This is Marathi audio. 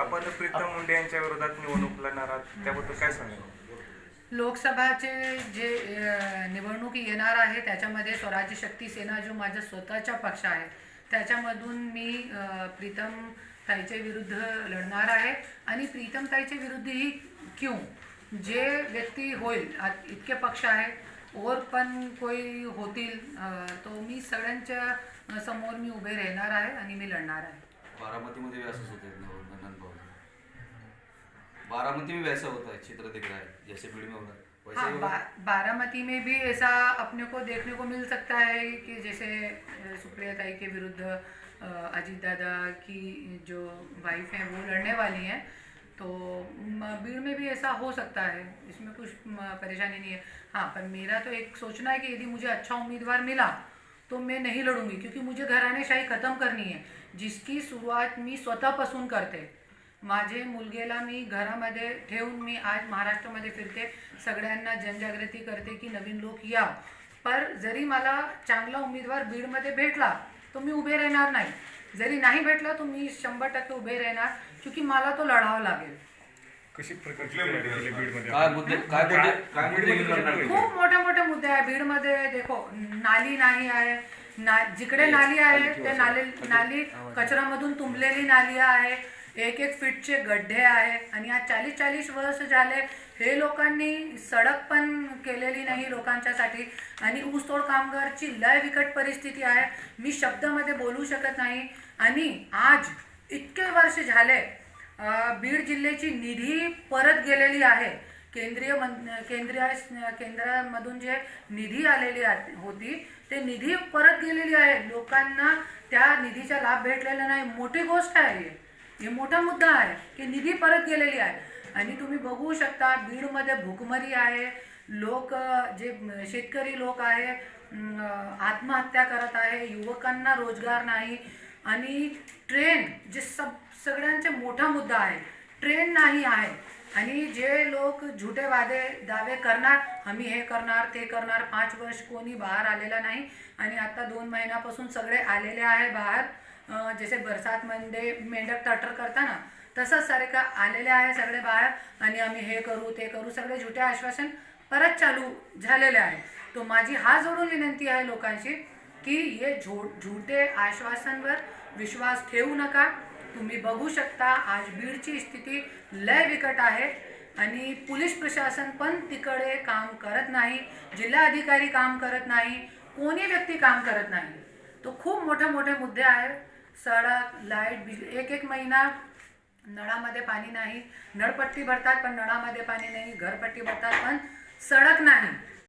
आपण प्रीतम मुंडे यांच्या विरोधात निवडणूक लढणार आहात त्याबद्दल काय सांगाल? लोकसभाचे जे निवडणूक येणार आहे त्याच्यामध्ये स्वराज्य शक्ती सेना जो माझा स्वतःचा पक्ष आहे त्याच्यामधून मी प्रीतम ताईच्या विरुद्ध लढणार आहे. आणि प्रीतम ताईच्या विरुद्धही क्यों जे व्यक्ती होईल इतके पक्ष आहे और पण कोई होतील तो मी सगळ्यांच्या समोर मी उभे राहणार आहे आणि मी लढणार आहे. बारामती में वैसा होता है नंदन भाव बारामती में वैसा होता है चित्र दिख रहा है जैसे भीड़ में हो रहा है वैसे हाँ बा, बारामती में भी ऐसा अपने को देखने को मिल सकता है कि जैसे सुप्रिया ताई के विरुद्ध अजीत दादा की जो वाइफ है वो लड़ने वाली हैं तो भीड़ में भी ऐसा हो सकता है इसमें कुछ परेशानी नहीं है। हाँ पर मेरा तो एक सोचना है कि यदि मुझे अच्छा उम्मीदवार मिला तो मैं नहीं लढूंगी क्योंकि मुझे घराणेशाही खतम करनी आहे जिसकी सुरुवात मी स्वतःपासून करते. माझे मुलगेला मी घरामध्ये ठेवून मी आज महाराष्ट्रामध्ये फिरते सगळ्यांना जनजागृती करते की नवीन लोक या. पर जरी मला चांगला उमेदवार बीडमध्ये भेटला तो मी उभे राहणार नाही. जरी नाही भेटला तो मी शंभर टक्के उभे राहणार क्योंकि मला तो लढावं लागेल. कशी प्रकारची तयारी केली बीडमध्ये? काय मुद्दे काय मुद्दे काय मुद्दे घेऊन लढणार तुम्ही? खूप मोठे आहे बीडमध्ये देखो नाली नाही आहे. ना जिकडे नाली आहे ते नाली नाली कचरामधून तुंबलेली नाली आहे. एक एक फीटचे गड्डे आहे. आणि आज चाळीस चाळीस वर्ष झाले हे लोकांनी सडक पण केलेली नाही लोकांच्यासाठी. आणि ऊसतोड कामगारची लय विकट परिस्थिती आहे. मी शब्दामध्ये बोलू शकत नाही. आणि आज इतके वर्ष झाले बीड जिल्ह्याची निधी परत गेलेली आहे. केंद्रीय मन केंद्रीय केंद्रामधून जे निधी आलेली होती ते निधी परत गेलेली आहे. लोकांना त्या निधीचा लाभ भेटलेला नाही. मोठी गोष्ट आहे ही. हे मोठा मुद्दा आहे की निधी परत गेलेली आहे. आणि तुम्ही बघू शकता बीडमध्ये भुकमरी आहे. लोक जे शेतकरी लोक आहे आत्महत्या करत आहे. युवकांना रोजगार नाही. आणि ट्रेन जे सब सगळ्यांचे मोठा मुद्दा आहे. ट्रेन नाही आहे. आणि जे लोक झुटे वादे दावे करणार आम्ही हे करणार ते करणार पाच वर्ष कोणी बाहेर आलेला नाही. आणि आता दोन महिन्यापासून सगळे आलेले आहे बाहेर. जसे बरसातमध्ये मेंढक टटर करताना तसंच सारे का आलेले आहे सगळे बाहेर. आणि आम्ही हे करू ते करू सगळे झुटे आश्वासन परत चालू झालेले आहे. तो माझी हा जोडून विनंती आहे लोकांची की हे झो झुटे आश्वासनवर विश्वास ठेवू नका. तुम्ही बघू शकता आज बीडची स्थिती लय बिकट आहे आणि पोलीस प्रशासन पण तिकडे काम करत नाही जिल्हा अधिकारी काम करत नाही कोणी व्यक्ती काम करत नाही. तो खूप मोठे मोठे मुद्दे आहेत सडक लाइट बिजली एक एक महिना नळामध्ये पाणी नाही. नळपट्टी भरतात पण नळामध्ये पाणी नाही. घरपट्टी भरतात पण सडक नाही.